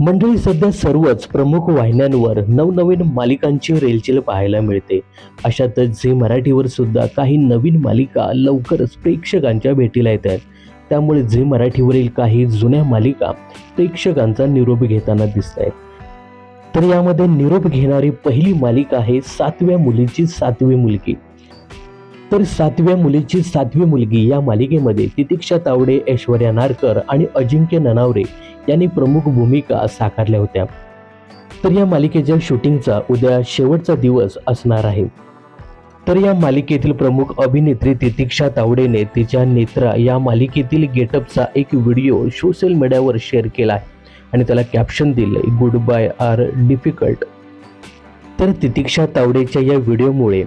मंडळी सध्या सर्वच प्रमुख वाहिन्यांवर नवनवीन मालिकांची रेलचेल पाहायला मिळते. अशातच झी मराठीवर सुद्धा काही नवीन मालिका लवकरच प्रेक्षकांच्या भेटीला येत आहेत त्यामुळे झी मराठीवरील काही जुन्या मालिका प्रेक्षकांचा निरोप घेताना दिसत आहेत तर यामध्ये निरोप घेणारी पहिली मालिका आहे सातव्या मुलीची सातवी मुलगी. तर सातव्या मुलीची सातवी मुलगी या मालिकेमध्ये तितिक्षा तावडे ऐश्वर्या नारकर आणि अजिंक्य ननावरे यांनी प्रमुख भूमिका साकारल्या होत्या. तर या मालिकेच्या शूटिंगचा उद्या शेवटचा दिवस असणार आहे. तर या मालिकेतील प्रमुख अभिनेत्री तितिक्षा तावडेने तिच्या नेत्रा या मालिकेतील गेटअपचा एक व्हिडिओ सोशल मीडियावर शेअर केला आहे आणि त्याला कॅप्शन दिले गुड बाय आर डिफिकल्ट तर तितिक्षा तावडेच्या या व्हिडिओमुळे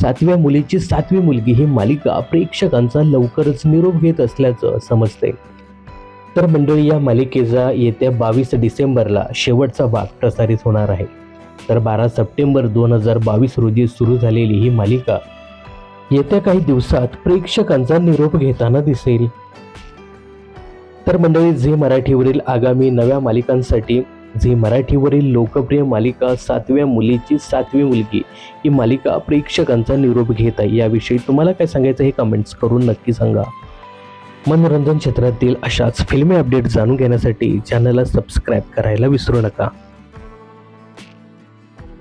सातव्या मुलीची सातवी मुलगी ही मालिका प्रेक्षकांचा लवकरच निरोप घेत असल्याचं समजते तर मंडळी या मालिकेचा येत्या बावीस डिसेंबरला शेवटचा भाग प्रसारित होणार आहे. तर बारा सप्टेंबर दोन हजार बावीस रोजी सुरू झालेली ही मालिका येत्या काही दिवसात प्रेक्षकांचा निरोप घेताना दिसेल. तर मंडळी झी मराठीवरील आगामी नव्या मालिकांसाठी झी मराठीवरील लोकप्रिय मालिका सातव्या मुलीची सातवी मुलगी ही मालिका प्रेक्षकांचा निरोप घेत आहे. याविषयी तुम्हाला काय सांगायचं हे कमेंट्स करून नक्की सांगा. मनोरंजन क्षेत्रातील अशाच फिल्मी अपडेट जाणून घेण्यासाठी चॅनलला सबस्क्राईब करायला विसरू नका.